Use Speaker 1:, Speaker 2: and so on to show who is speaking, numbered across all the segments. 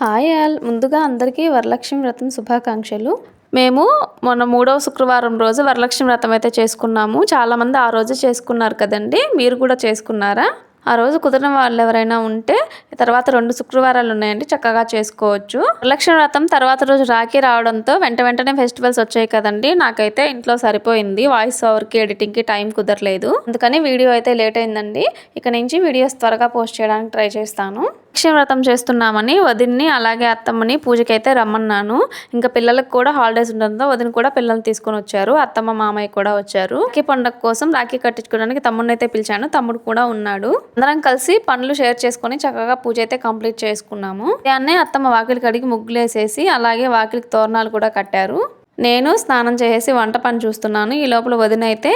Speaker 1: Hi all. ముందుగా అందరికీ వరలక్ష్మి వ్రతం శుభాకాంక్షలు. మేము మొన్న మూడవ శుక్రవారం రోజు వరలక్ష్మి వ్రతం అయితే చేసుకున్నాము. చాలామంది ఆ రోజు చేసుకున్నారు కదండి. మీరు కూడా చేసుకున్నారా? ఆ రోజు కుదిరిన వాళ్ళు ఎవరైనా ఉంటే తర్వాత రెండు శుక్రవారాలు ఉన్నాయండి చక్కగా చేసుకోవచ్చు. వరలక్ష్మి వ్రతం తర్వాత రోజు రాఖీ రావడంతో వెంట వెంటనే ఫెస్టివల్స్ వచ్చాయి కదండి. నాకైతే ఇంట్లో సరిపోయింది. వాయిస్ ఓవర్కి ఎడిటింగ్కి టైం కుదరలేదు. అందుకని వీడియో అయితే లేట్ అయిందండి. ఇక నుంచి వీడియోస్ త్వరగా పోస్ట్ చేయడానికి ట్రై చేస్తాను. వ్రతం చేస్తున్నామని వదిన్ని అలాగే అత్తమ్మని పూజకైతే రమ్మన్నాను. ఇంకా పిల్లలకు కూడా హాలిడేస్ ఉండడంతో వదిన కూడా పిల్లల్ని తీసుకొని వచ్చారు. అత్తమ్మ మామయ్య కూడా వచ్చారు. రాఖీ పండుగ కోసం రాఖీ కట్టించుకోవడానికి తమ్ముడిని అయితే పిలిచాను. తమ్ముడు కూడా ఉన్నాడు. అందరం కలిసి పనులు షేర్ చేసుకొని చక్కగా పూజ అయితే కంప్లీట్ చేసుకున్నాము. దాన్నే అత్తమ్మ వాకిలి కడిగి ముగ్గులు వేసేసి అలాగే వాకిలికి తోరణాలు కూడా కట్టారు. నేను స్నానం చేసేసి వంట పని చూస్తున్నాను. ఈ లోపల వదిన అయితే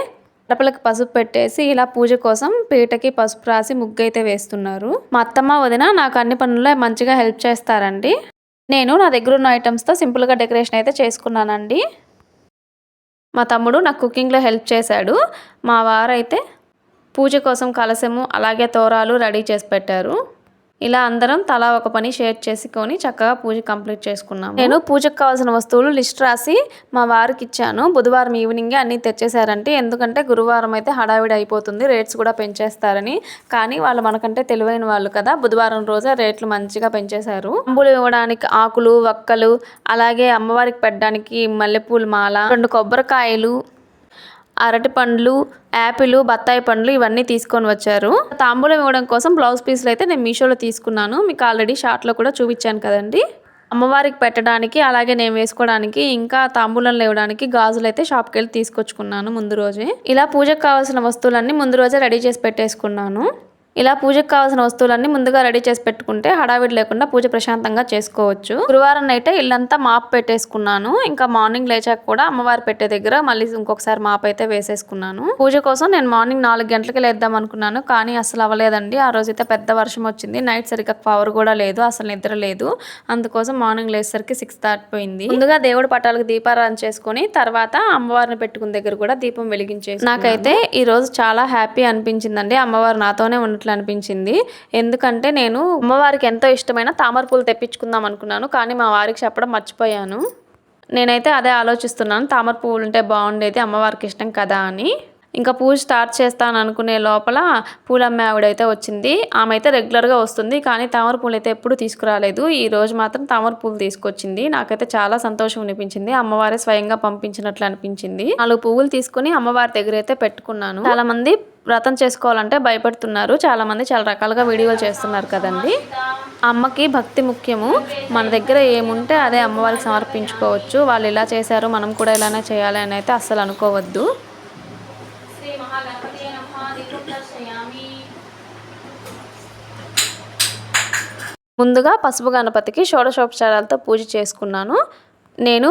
Speaker 1: గడపలకు పసుపు పెట్టేసి ఇలా పూజ కోసం పీటకి పసుపు రాసి ముగ్గు అయితే వేస్తున్నారు. మా అత్తమ్మ వదిన నాకు అన్ని పనుల్లో మంచిగా హెల్ప్ చేస్తారండి. నేను నా దగ్గర ఉన్న ఐటమ్స్తో సింపుల్గా డెకరేషన్ అయితే చేసుకున్నానండి. మా తమ్ముడు నాకు కుకింగ్లో హెల్ప్ చేశాడు. మా వారైతే పూజ కోసం కలసము అలాగే తోరాలు రెడీ చేసి పెట్టారు. ఇలా అందరం తలా ఒక పని షేర్ చేసుకొని చక్కగా పూజ కంప్లీట్ చేసుకున్నాము. నేను పూజకు కావాల్సిన వస్తువులు లిస్ట్ రాసి మా వారికి ఇచ్చాను. బుధవారం ఈవినింగే అన్నీ తెచ్చేశారంటే ఎందుకంటే గురువారం అయితే హడావిడి అయిపోతుంది రేట్స్ కూడా పెంచేస్తారని. కానీ వాళ్ళు మనకంటే తెలివైన వాళ్ళు కదా బుధవారం రోజే రేట్లు మంచిగా పెంచేశారు. అంబులు ఇవ్వడానికి ఆకులు వక్కలు అలాగే అమ్మవారికి పెట్టడానికి మల్లెపూల మాల రెండు కొబ్బరికాయలు అరటి పండ్లు యాపిల్ బత్తాయి పండ్లు ఇవన్నీ తీసుకొని వచ్చారు. తాంబూలం ఇవ్వడం కోసం బ్లౌజ్ పీస్లు అయితే నేను మీషోలో తీసుకున్నాను. మీకు ఆల్రెడీ షార్ట్లో కూడా చూపించాను కదండి. అమ్మవారికి పెట్టడానికి అలాగే నేను వేసుకోవడానికి ఇంకా తాంబూలంలో ఇవ్వడానికి గాజులు అయితే షాప్కి వెళ్ళి తీసుకొచ్చుకున్నాను ముందు రోజే. ఇలా పూజకు కావాల్సిన వస్తువులన్నీ ముందు రోజే రెడీ చేసి పెట్టేసుకున్నాను. ఇలా పూజకు కావాల్సిన వస్తువులన్నీ ముందుగా రెడీ చేసి పెట్టుకుంటే హడావిడి లేకుండా పూజ ప్రశాంతంగా చేసుకోవచ్చు. గురువారం అయితే ఇల్లంతా మాప్ పెట్టేసుకున్నాను. ఇంకా మార్నింగ్ లేచాక కూడా అమ్మవారి పెట్టే దగ్గర మళ్ళీ ఇంకొకసారి మాప్ అయితే వేసేసుకున్నాను. పూజ కోసం నేను మార్నింగ్ నాలుగు గంటలకి లేద్దాం అనుకున్నాను. కానీ అసలు అవ్వలేదండి. ఆ రోజు అయితే పెద్ద వర్షం వచ్చింది. నైట్ సరిగ్గా పవర్ కూడా లేదు. అసలు నిద్ర లేదు. అందుకోసం మార్నింగ్ లేచేసరికి సిక్స్ దాటిపోయింది ముందుగా దేవుడి పటాలకు దీపారాధన చేసుకుని తర్వాత అమ్మవారిని పెట్టుకున్న దగ్గర కూడా దీపం వెలిగించేసి నాకైతే ఈ రోజు చాలా హ్యాపీ అనిపించిందండి. అమ్మవారు నాతోనే అట్లా అనిపించింది. ఎందుకంటే నేను అమ్మవారికి ఎంతో ఇష్టమైన తామర పూలు తెప్పించుకుందాం అనుకున్నాను. కానీ మా వారికి చెప్పడం మర్చిపోయాను. నేనైతే అదే ఆలోచిస్తున్నాను. తామర పువ్వులు ఉంటే బాగుండేది అమ్మవారికి ఇష్టం కదా అని. ఇంకా పూజ స్టార్ట్ చేస్తాను అనుకునే లోపల పూలమ్మే ఆవిడైతే వచ్చింది. ఆమె అయితే రెగ్యులర్గా వస్తుంది. కానీ తామర పూలు అయితే ఎప్పుడు తీసుకురాలేదు. ఈ రోజు మాత్రం తామర పూలు తీసుకొచ్చింది. నాకైతే చాలా సంతోషం అనిపించింది. అమ్మవారే స్వయంగా పంపించినట్లు అనిపించింది. నాలుగు పువ్వులు తీసుకుని అమ్మవారి దగ్గర అయితే పెట్టుకున్నాను. చాలా మంది వ్రతం చేసుకోవాలంటే భయపడుతున్నారు. చాలా మంది చాలా రకాలుగా వీడియోలు చేస్తున్నారు కదండి. అమ్మకి భక్తి ముఖ్యము. మన దగ్గర ఏముంటే అదే అమ్మవారికి సమర్పించుకోవచ్చు. వాళ్ళు ఇలా చేశారు. మనం కూడా ఇలానే చేయాలి అని అయితే అస్సలు అనుకోవద్దు
Speaker 2: శ్రీ మహాగణపతి నమః దీపం దర్శయామి
Speaker 1: ముందుగా పసుపు గణపతికి షోడశోపచారాలతో పూజ చేసుకున్నాను. నేను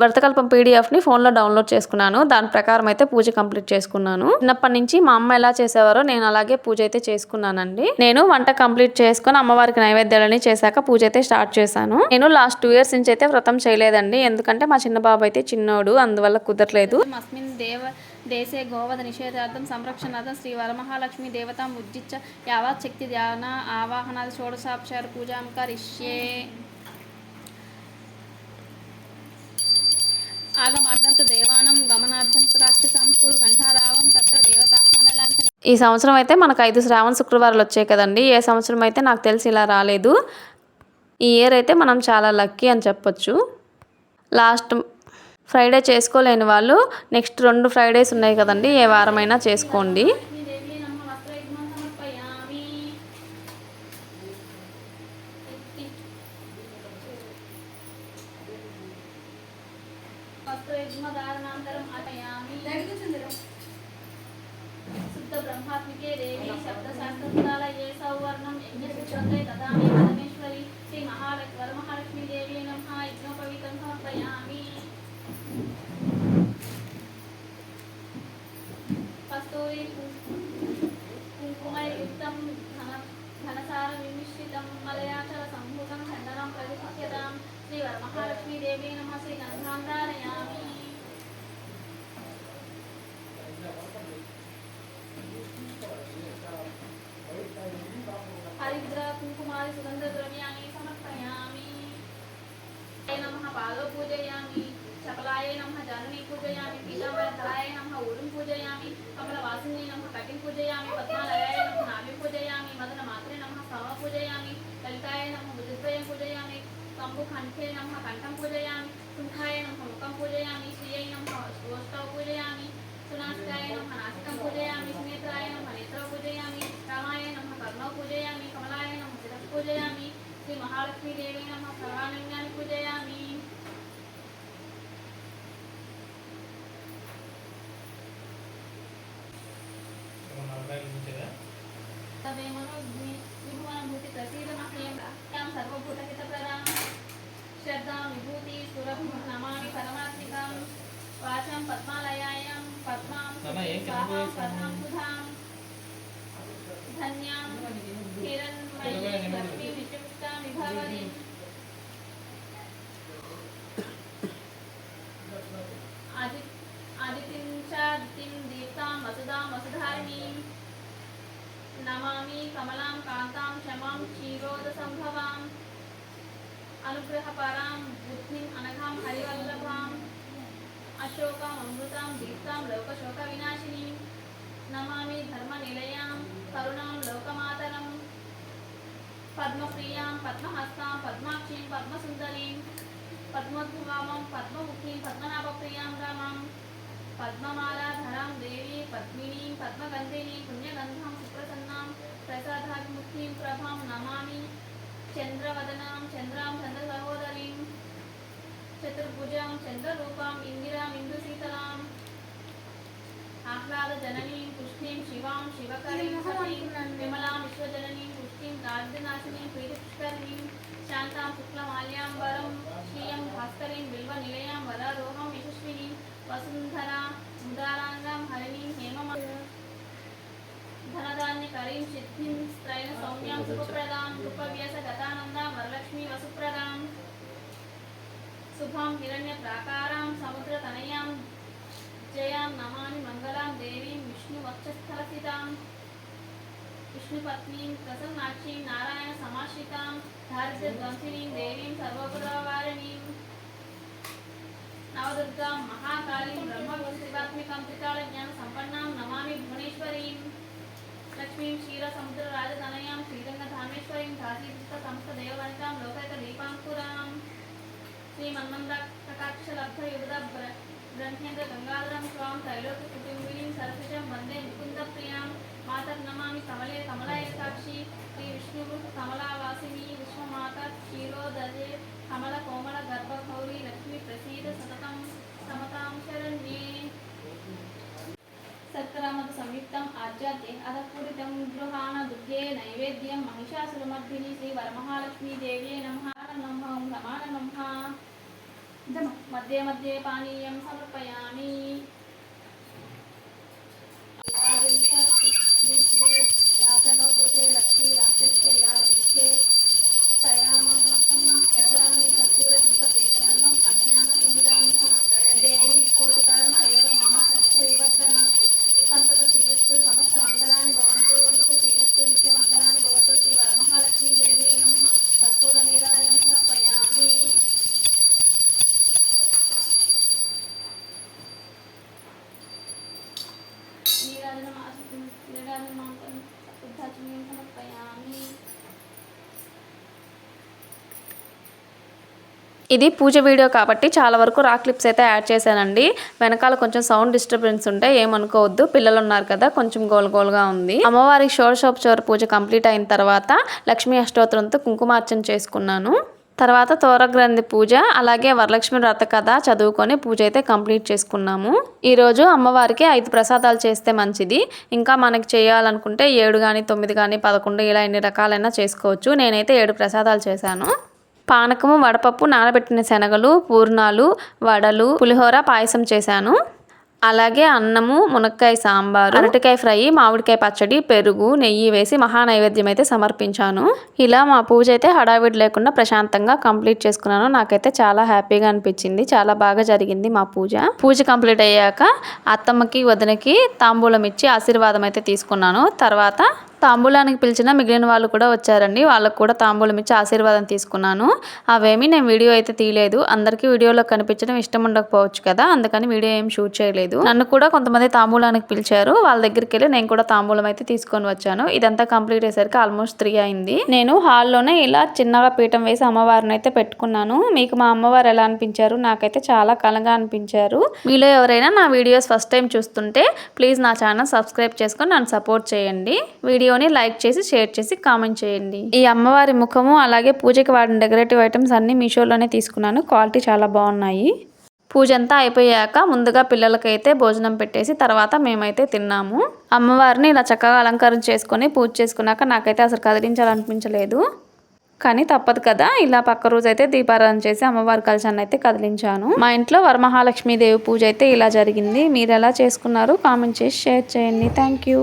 Speaker 1: వ్రతకల్పం పీడిఎఫ్ని ఫోన్లో డౌన్లోడ్ చేసుకున్నాను. దాని ప్రకారం అయితే పూజ కంప్లీట్ చేసుకున్నాను. చిన్నప్పటి నుంచి మా అమ్మ ఎలా చేసేవారో నేను అలాగే పూజ అయితే చేసుకున్నానండి. నేను వంట కంప్లీట్ చేసుకుని అమ్మవారికి నైవేద్యాలని చేశాక పూజ అయితే స్టార్ట్ చేశాను. నేను లాస్ట్ టూ ఇయర్స్ నుంచి అయితే వ్రతం చేయలేదండి. ఎందుకంటే మా చిన్న బాబు అయితే చిన్నోడు అందువల్ల కుదరలేదు.
Speaker 2: మస్మిన్ దేవ దేశే గోవధ నిషేధార్థం సంరక్షణార్థం శ్రీ వరమహాలక్ష్మి దేవతాం ఉజ్జిచ్చ యావత్ శక్తి ధ్యాన ఆవాహనాది షోడశాక్షర పూజాం కరిష్యే ఆగమార్థంతు దేవానం గమనార్థంతు రాక్షసాం ఘంటారావం తత్ర దేవతాహ్వాన
Speaker 1: ఈ సంవత్సరం అయితే మనకు ఐదు శ్రావణ శుక్రవారాలు వచ్చాయి కదండి. ఏ సంవత్సరం అయితే నాకు తెలిసి ఇలా రాలేదు. ఈ ఇయర్ అయితే మనం చాలా లక్కీ అని చెప్పొచ్చు. లాస్ట్ ఫ్రైడే చేసుకోలేని వాళ్ళు నెక్స్ట్ రెండు ఫ్రైడేస్ ఉన్నాయి కదండి ఏ వారమైనా చేసుకోండి.
Speaker 2: वरमहालक्ष्मी देवी नमः श्री गंधामरायामि हरिद्र कुंकुमादि सुगंध द्रव्याणि समर्पयामि। नमः पादौ पूजयामि सकलाय नमः जननी पूजयामि पीताम्बराय नमः పూజయామి. శ్రీ మహాలక్ష్మీదేవి నమ. సర్వానంగాన్ని పూజయామి. విభూతి సురభు నమామి పరమాత్మికం. వాచం పద్మాలయాయం పద్మాం పద్మాం వసుధారిణి నమామి కమలాం కాంతాం క్షమాం క్షీరోద సంభవాం అనుగ్రహపరాం బుద్ధిం అనఘాం హరివల్లభాం అశోకాం
Speaker 3: అమృతాం దీప్తాం
Speaker 2: లోకశోక
Speaker 3: వినాశిని
Speaker 2: నమామి ధర్మ నిలయాం కరుణాం లోకమాతరం పద్మప్రియాం పద్మహస్తాం పద్మాక్షీం పద్మసుందరీం పద్మోద్భవామం పద్మముఖీం పద్మనాభప్రియాం రామాం పద్మమాలాధరాం దేవీ పద్మిని పద్మగంధిని పుణ్యగంధం సుప్రసన్నాం ప్రసాదాభిముఖీం ప్రభాం నమామి చంద్రవదనాం చంద్రాం చంద్ర సహోదరీం చతుర్భుజం చంద్రరూపాం ఇందిరాం ఇందుశీతలాం ఆహ్లాద జననీం పుష్ణీం శివాం శివకరీం విమలాం విశ్వజననీం పుష్ణీం రాజ్యనాశినీం ప్రీతిపుష్కరిణీం శాంతాం శుక్లమాల్యాం వరం శ్రీయం భాస్కరీం బిల్వ నిలయాం వరారోహం వసుంధర ఉదారాంగం హరిణీం హేమ ధనధాన్య కరీం సిద్ధిం స్త్రైన సౌమ్యాం సుఖప్రదాం కృపవ్యస గతానంద వరలక్ష్మి వసుప్రదాం శుభాం హిరణ్య ప్రాకారాం సముద్ర తనయాం జయాం నమామి మంగళాం దేవీం విష్ణు వక్షస్థలసితాం విష్ణుపత్నీం ప్రసన్నాక్షీం నారాయణ సమాశ్రితాం దారిద్ర్య దేవీం సర్వగుణాం నవదుర్గా మహాకాళి బ్రహ్మ గురుశివాత్మికంతికాళ జ్ఞాన సంపన్నాం నమామి భువనేశ్వరీం లక్ష్మీం క్షీర సముద్ర రాజధనయాం శ్రీరంగ ధామేశ్వరీం కాశీపుష్ట సంస్థ దేవవనితాం లోకైక దీపాంకురాం శ్రీ కటాక్ష లబ్ధ యుగద గ్రంథేంద్ర గంగాధరం స్వామి త్రైలోక కుటుంబీం సరసజం వందే ముకుంద ప్రియాం మాతర్ నమామి కమలే కమలాయ సాక్షి శ్రీ విష్ణు కమలావాసిని విశ్వమాత క్షీరోదజే కమల కోమల గర్భగౌరి లక్ష్మి ప్రసీద సతతం సమతాం శరణ్యే సత్కరామత సంయుక్తం ఆర్జాతే అధపూరితం గృహాణ దుఃఖే నైవేద్యం మహిషాసురమర్ధిని శ్రీ వరమహాలక్ష్మీ దేవ్యే నమ నమ నమ మధ్య మధ్య పానీయం సమర్పయామి. నీరాజనం నీరాజనం శుద్ధాచమయం
Speaker 1: ఇది పూజ వీడియో కాబట్టి చాలా వరకు రా క్లిప్స్ అయితే యాడ్ చేశానండి. వెనకాల కొంచెం సౌండ్ డిస్టర్బెన్స్ ఉంటే ఏమనుకోవద్దు. పిల్లలు ఉన్నారు కదా కొంచెం గోల్ గోల్గా ఉంది. అమ్మవారి షోడశోపచార పూజ కంప్లీట్ అయిన తర్వాత లక్ష్మీ అష్టోత్తరంతో కుంకుమార్చన చేసుకున్నాను. తర్వాత తోరగ్రంథి పూజ అలాగే వరలక్ష్మి వ్రత కథ చదువుకొని పూజ అయితే కంప్లీట్ చేసుకున్నాము. ఈరోజు అమ్మవారికి ఐదు ప్రసాదాలు చేస్తే మంచిది. ఇంకా మనకి చేయాలనుకుంటే ఏడు కానీ తొమ్మిది కానీ పదకొండు ఇలా ఎన్ని రకాలైనా చేసుకోవచ్చు. నేనైతే ఏడు ప్రసాదాలు చేశాను. పానకము వడపప్పు నానబెట్టిన శనగలు పూర్ణాలు వడలు పులిహోర పాయసం చేశాను. అలాగే అన్నము మునక్కాయ సాంబారు అరటికాయ ఫ్రై మామిడికాయ పచ్చడి పెరుగు నెయ్యి వేసి మహా నైవేద్యం అయితే సమర్పించాను. ఇలా మా పూజ అయితే హడావిడి లేకుండా ప్రశాంతంగా కంప్లీట్ చేసుకున్నాను. నాకైతే చాలా హ్యాపీగా అనిపించింది. చాలా బాగా జరిగింది మా పూజ. పూజ కంప్లీట్ అయ్యాక అత్తమ్మకి వదినకి తాంబూలం ఇచ్చి ఆశీర్వాదం అయితే తీసుకున్నాను. తర్వాత తాంబూలానికి పిలిచిన మిగిలిన వాళ్ళు కూడా వచ్చారండి. వాళ్ళకు కూడా తాంబూలం ఇచ్చి ఆశీర్వాదం తీసుకున్నాను. అవేమీ నేను వీడియో అయితే తీయలేదు. అందరికీ వీడియోలో కనిపించడం ఇష్టం ఉండకపోవచ్చు కదా. అందుకని వీడియో ఏం షూట్ చేయలేదు. నన్ను కూడా కొంతమంది తాంబూలానికి పిలిచారు. వాళ్ళ దగ్గరికి వెళ్ళి నేను కూడా తాంబూలం అయితే తీసుకొని వచ్చాను. ఇదంతా కంప్లీట్ అయ్యేసరికి ఆల్మోస్ట్ త్రీ అయింది. నేను హాల్లోనే ఇలా చిన్నగా పీఠం వేసి అమ్మవారిని అయితే పెట్టుకున్నాను. మీకు మా అమ్మవారు ఎలా అనిపించారు? నాకైతే చాలా కలంగా అనిపించారు. మీలో ఎవరైనా నా వీడియోస్ ఫస్ట్ టైం చూస్తుంటే ప్లీజ్ నా ఛానల్ సబ్స్క్రైబ్ చేసుకొని నన్ను సపోర్ట్ చేయండి. వీడియో వీడియోని లైక్ చేసి షేర్ చేసి కామెంట్ చేయండి. ఈ అమ్మవారి ముఖము అలాగే పూజకి వాడిన డెకరేటివ్ ఐటమ్స్ అన్ని మీషోలోనే తీసుకున్నాను. క్వాలిటీ చాలా బాగున్నాయి. పూజ అంతా అయిపోయాక ముందుగా పిల్లలకైతే భోజనం పెట్టేసి తర్వాత మేమైతే తిన్నాము. అమ్మవారిని ఇలా చక్కగా అలంకారం చేసుకొని పూజ చేసుకున్నాక నాకైతే అసలు కదిలించాలనిపించలేదు. కానీ తప్పదు కదా ఇలా పక్క రోజు అయితే దీపారాధన చేసి అమ్మవారి కలశాన్ని అయితే కదిలించాను. మా ఇంట్లో వరమహాలక్ష్మీదేవి పూజ అయితే ఇలా జరిగింది. మీరు ఎలా చేసుకున్నారు కామెంట్ చేసి షేర్ చేయండి. Thank you.